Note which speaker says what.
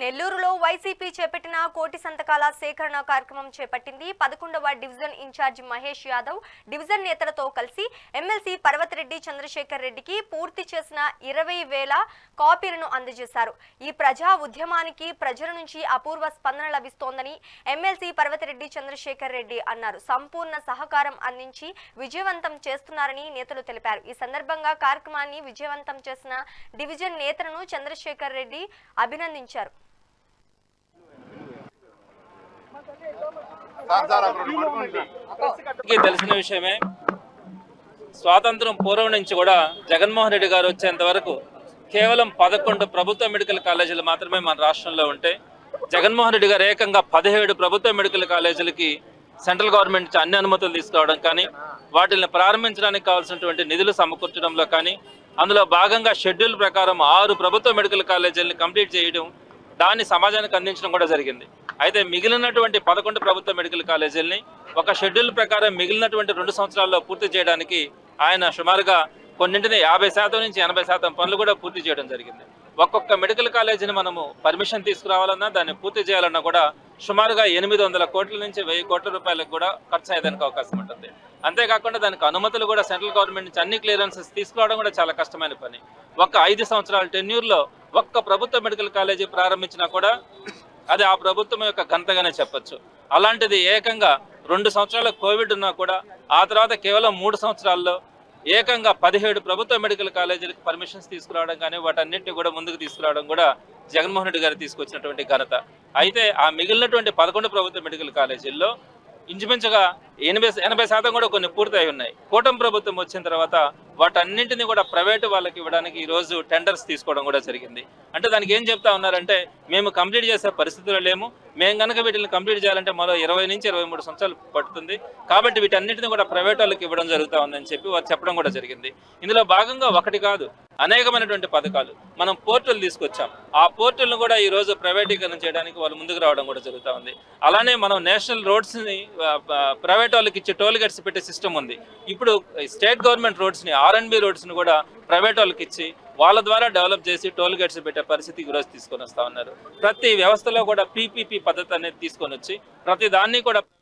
Speaker 1: నెల్లూరులో వైసీపీ చేపట్టిన కోటి సంతకాల సేకరణ కార్యక్రమం చేపట్టింది. పదకొండవ division incharge Mahesh Yadav division నేతలతో కలిసి ఎమ్మెల్సీ పర్వతిరెడ్డి చంద్రశేఖర్ రెడ్డికి పూర్తి చేసిన ఇరవై వేల కాపీలను అందజేశారు. ఈ ప్రజా ఉద్యమానికి ప్రజల నుంచి అపూర్వ స్పందన లభిస్తోందని ఎమ్మెల్సీ పర్వతిరెడ్డి చంద్రశేఖర్ రెడ్డి అన్నారు. సంపూర్ణ సహకారం అందించి విజయవంతం చేస్తున్నారని నేతలు తెలిపారు. ఈ సందర్భంగా కార్యక్రమాన్ని విజయవంతం చేసిన డివిజన్ నేతలను చంద్రశేఖర్ రెడ్డి అభినందించారు.
Speaker 2: తెలిసిన విషయమే స్వాతంత్రం పూర్వం నుంచి కూడా జగన్మోహన్ రెడ్డి గారు వచ్చేంత వరకు కేవలం పదకొండు ప్రభుత్వ మెడికల్ కాలేజీలు మాత్రమే మన రాష్ట్రంలో ఉంటే జగన్మోహన్ రెడ్డి గారు ఏకంగా పదిహేడు ప్రభుత్వ మెడికల్ కాలేజీలకి సెంట్రల్ గవర్నమెంట్ అన్ని అనుమతులు తీసుకోవడం కానీ వాటిని ప్రారంభించడానికి కావాల్సినటువంటి నిధులు సమకూర్చడంలో కానీ అందులో భాగంగా షెడ్యూల్ ప్రకారం ఆరు ప్రభుత్వ మెడికల్ కాలేజీలను కంప్లీట్ చేయడం దాన్ని సమాజానికి అందించడం కూడా జరిగింది. అయితే మిగిలినటువంటి పదకొండు ప్రభుత్వ మెడికల్ కాలేజీలని ఒక షెడ్యూల్ ప్రకారం మిగిలినటువంటి రెండు సంవత్సరాల్లో పూర్తి చేయడానికి ఆయన సుమారుగా కొన్నింటిని యాభై శాతం నుంచి ఎనభై శాతం పనులు కూడా పూర్తి చేయడం జరిగింది. ఒక్కొక్క మెడికల్ కాలేజీని మనము పర్మిషన్ తీసుకురావాలన్నా దాన్ని పూర్తి చేయాలన్నా కూడా సుమారుగా ఎనిమిది వందల కోట్ల నుంచి వెయ్యి కోట్ల రూపాయలకు కూడా ఖర్చు అయ్యేదానికి అవకాశం ఉంటుంది. అంతేకాకుండా దానికి అనుమతులు కూడా సెంట్రల్ గవర్నమెంట్ నుంచి అన్ని క్లియరెన్సెస్ తీసుకురావడం కూడా చాలా కష్టమైన పని. ఒక్క ఐదు సంవత్సరాల టెన్యూర్లో ఒక్క ప్రభుత్వ మెడికల్ కాలేజీ ప్రారంభించినా కూడా అది ఆ ప్రభుత్వం యొక్క ఘనతగానే చెప్పొచ్చు. అలాంటిది ఏకంగా రెండు సంవత్సరాల కోవిడ్ ఉన్నా కూడా ఆ తర్వాత కేవలం మూడు సంవత్సరాల్లో ఏకంగా పదిహేడు ప్రభుత్వ మెడికల్ కాలేజీలకు పర్మిషన్స్ తీసుకురావడం కానీ వాటన్నిటిని కూడా ముందుకు తీసుకురావడం కూడా జగన్మోహన్ రెడ్డి గారు తీసుకొచ్చినటువంటి ఘనత. అయితే ఆ మిగిలినటువంటి పదకొండు ప్రభుత్వ మెడికల్ కాలేజీల్లో ఇంచుమించుగా ఎనభై ఎనభై శాతం కూడా కొన్ని పూర్తయి ఉన్నాయి. కూటమి ప్రభుత్వం వచ్చిన తర్వాత వాటన్నింటినీ కూడా ప్రైవేటు వాళ్ళకి ఇవ్వడానికి ఈ రోజు టెండర్స్ తీసుకోవడం కూడా జరిగింది. అంటే దానికి ఏం చెప్తా ఉన్నారంటే మేము కంప్లీట్ చేసే పరిస్థితుల్లో లేము. మేము కనుక వీటిని కంప్లీట్ చేయాలంటే మరో ఇరవై నుంచి ఇరవై మూడు సంవత్సరాలు పడుతుంది. కాబట్టి వీటన్నిటిని కూడా ప్రైవేట్ వాళ్ళకి ఇవ్వడం జరుగుతూ ఉందని చెప్పి వారు చెప్పడం కూడా జరిగింది. ఇందులో భాగంగా ఒకటి కాదు అనేకమైనటువంటి పథకాలు మనం పోర్టల్ తీసుకొచ్చాం. ఆ పోర్టల్ను కూడా ఈరోజు ప్రైవేటీకరణ చేయడానికి వాళ్ళు ముందుకు రావడం కూడా జరుగుతూ ఉంది. అలానే మనం నేషనల్ రోడ్స్ని ప్రైవేట్ వాళ్ళకి ఇచ్చే టోల్ గేట్స్ పెట్టే సిస్టమ్ ఉంది. ఇప్పుడు స్టేట్ గవర్నమెంట్ రోడ్స్ని ఆర్ఎన్బి రోడ్స్ని కూడా ప్రైవేట్ వాళ్ళకి ఇచ్చి వాళ్ళ ద్వారా డెవలప్ చేసి టోల్ గేట్స్ పెట్టే పరిస్థితి ఈరోజు రోజు తీసుకొని వస్తూ ఉన్నారు. ప్రతి వ్యవస్థలో కూడా పీపీపీ పద్ధతి అనేది తీసుకొని వచ్చి ప్రతి దాన్ని కూడా